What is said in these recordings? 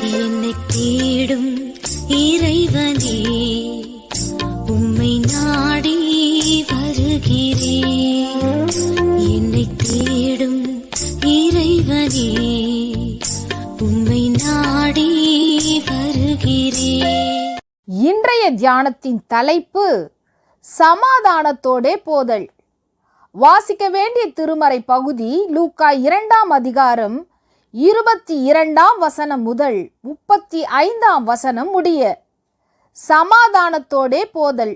என்னை தேடும் இறைவனே உம்மை நாடி வருகிறேன். என்னை தேடும் இறைவனே உம்மை நாடி வருகிறேன். இன்றைய தியானத்தின் தலைப்பு சமாதானத்தோடே போதல். வாசிக்க வேண்டிய திருமறை பகுதி லூக்கா இரண்டாம் அதிகாரம் இருபத்தி இரண்டாம் வசனம் முதல் முப்பத்தி ஐந்தாம் வசனம் முடிய சமாதானத்தோடே போதல்.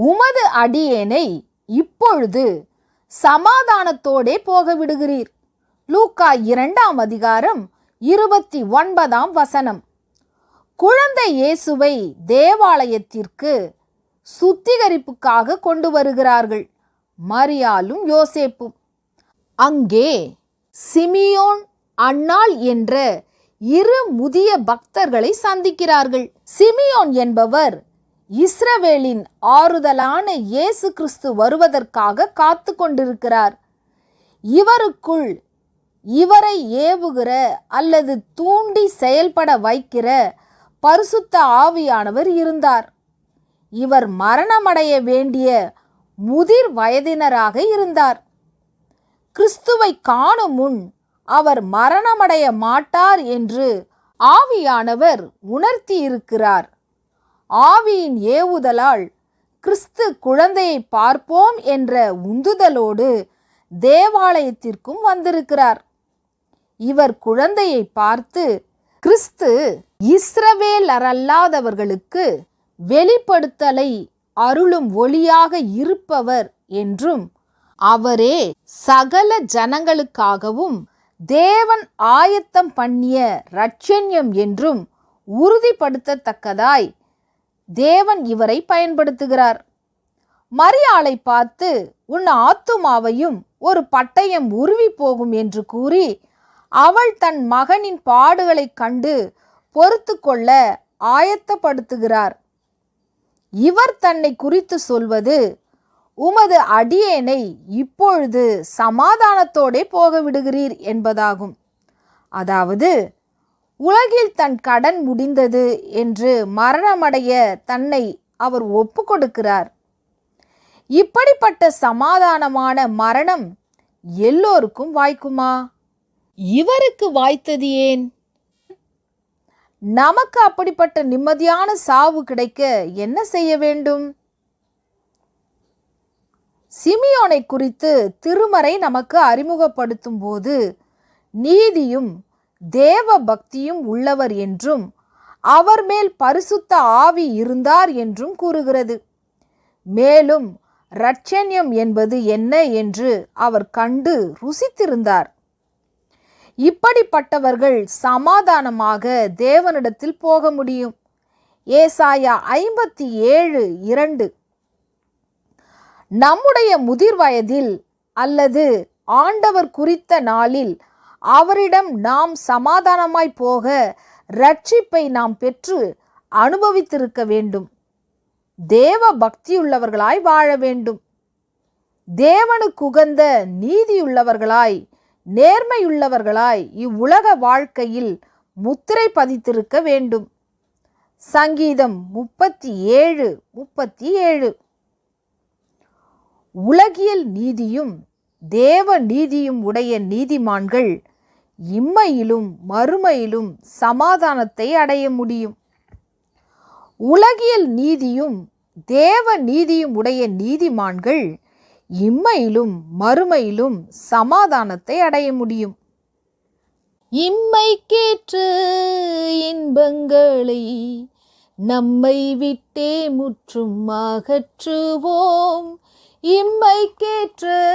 உமது அடியேனை இப்பொழுது சமாதானத்தோடே போக விடுகிறீர். லூக்கா இரண்டாம் அதிகாரம் இருபத்தி ஒன்பதாம் வசனம். குழந்தை இயேசுவை தேவாலயத்திற்கு சுத்திகரிப்புக்காக கொண்டு வருகிறார்கள். மரியாலும் யோசேப்பும். அங்கே சிமியோன் அன்னாள் என்ற இரு முதிய பக்தர்களை சந்திக்கிறார்கள். சிமியோன் என்பவர் இஸ்ரவேலின் ஆறுதலான இயேசு கிறிஸ்து வருவதற்காக காத்து கொண்டிருக்கிறார். இவருக்குள் இவரை ஏவுகிற அல்லது தூண்டி செயல்பட வைக்கிற பரிசுத்த ஆவியானவர் இருந்தார். இவர் மரணமடைய வேண்டிய முதிர் வயதினராக இருந்தார். கிறிஸ்துவை காணும் முன் அவர் மரணமடைய மாட்டார் என்று ஆவியானவர் உணர்த்தி இருக்கிறார் ஆவியின் ஏவுதலால் கிறிஸ்து குழந்தையை பார்ப்போம் என்ற உந்துதலோடு தேவாலயத்திற்கும் வந்திருக்கிறார். இவர் குழந்தையை பார்த்து கிறிஸ்து இஸ்ரவேலரல்லாதவர்களுக்கு வெளிப்படுத்தலை அருளும் ஒளியாக இருப்பவர் என்றும் அவரே சகல ஜனங்களுக்காகவும் தேவன் ஆயத்தம் பண்ணிய இரட்சண்யம் என்றும் உறுதிப்படுத்தத்தக்கதாய் தேவன் இவரை பயன்படுத்துகிறார். மரியாளை பார்த்து உன் ஆத்துமாவையும் ஒரு பட்டயம் உருவி போகும் என்று கூறி அவள் தன் மகனின் பாடுகளைக் கண்டு பொறுத்து கொள்ள ஆயத்தப்படுத்துகிறார். இவர் தன்னை குறித்து சொல்வது உமது அடியேனை இப்பொழுது சமாதானத்தோடே போக விடுகிறீர் என்பதாகும். அதாவது உலகில் தன் கடன் முடிந்தது என்று மரணமடைய தன்னை அவர் ஒப்பு கொடுக்கிறார் இப்படிப்பட்ட சமாதானமான மரணம் எல்லோருக்கும் வாய்க்குமா? இவருக்கு வாய்த்தது ஏன்? நமக்கு அப்படிப்பட்ட நிம்மதியான சாவு கிடைக்க என்ன செய்ய வேண்டும்? சிமியோனை குறித்து திருமறை நமக்கு அறிமுகப்படுத்தும் போது நீதியும் தேவ பக்தியும் உள்ளவர் என்றும் அவர் மேல் பரிசுத்த ஆவி இருந்தார் என்றும் கூறுகிறது. மேலும் இரட்சண்யம் என்பது என்ன என்று அவர் கண்டு ருசித்திருந்தார். இப்படிப்பட்டவர்கள் சமாதானமாக தேவனிடத்தில் போக முடியும். ஏசாயா ஐம்பத்தி ஏழு இரண்டு. நம்முடைய முதிர் வயதில் அல்லது ஆண்டவர் குறித்த நாளில் அவரிடம் நாம் சமாதானமாய் போக ரட்சிப்பை நாம் பெற்று அனுபவித்திருக்க வேண்டும். தேவ பக்தியுள்ளவர்களாய் வாழ வேண்டும். தேவனுக்குகந்த நீதியுள்ளவர்களாய் நேர்மையுள்ளவர்களாய் இவ்வுலக வாழ்க்கையில் முத்திரை பதித்திருக்க வேண்டும். சங்கீதம் முப்பத்தி ஏழு முப்பத்தி ஏழு. உலகியல் நீதியும் தேவ நீதியும் உடைய நீதிமான்கள் இம்மையிலும் மறுமையிலும் சமாதானத்தை அடைய முடியும். உலகியல் நீதியும் தேவ நீதியும் உடைய நீதிமான்கள் இம்மையிலும் மறுமையிலும் சமாதானத்தை அடைய முடியும். இம்மைக்கேற்று இன்பங்களை நம்மை விட்டே முற்றும் அகற்றுவோம். இம்மைக்கேற்ற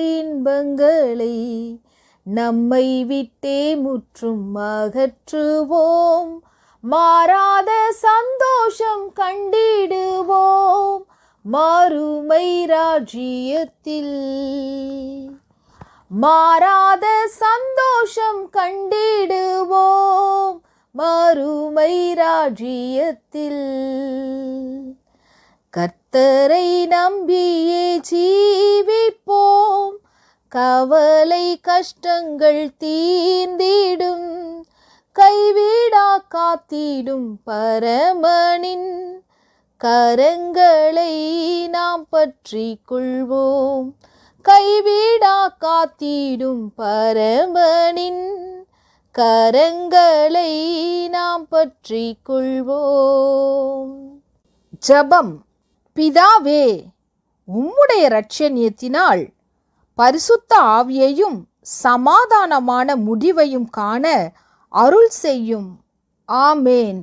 இன்பங்களை நம்மை விட்டே முற்றும் அகற்றுவோம். மாறாத சந்தோஷம் கண்டிடுவோம். மாறுமை ராஜ்யத்தில் மாறாத சந்தோஷம் கண்டிடுவோம். மறுமை ராஜ்யத்தில் கர்த்தரை நம்பியே ஜீவிப்போம். கவலை கஷ்டங்கள் தீர்ந்திடும். கைவிடா காத்திடும் பரமனின் கரங்களை நாம் பற்றி கொள்வோம். கைவிடா காத்திடும் பரமனின் கரங்களை நாம் பற்றி கொள்வோம். ஜபம். பிதாவே உம்முடைய இரட்சணியத்தினால் பரிசுத்த ஆவியையும் சமாதானமான முடிவையும் காண அருள் செய்யும். ஆமேன்.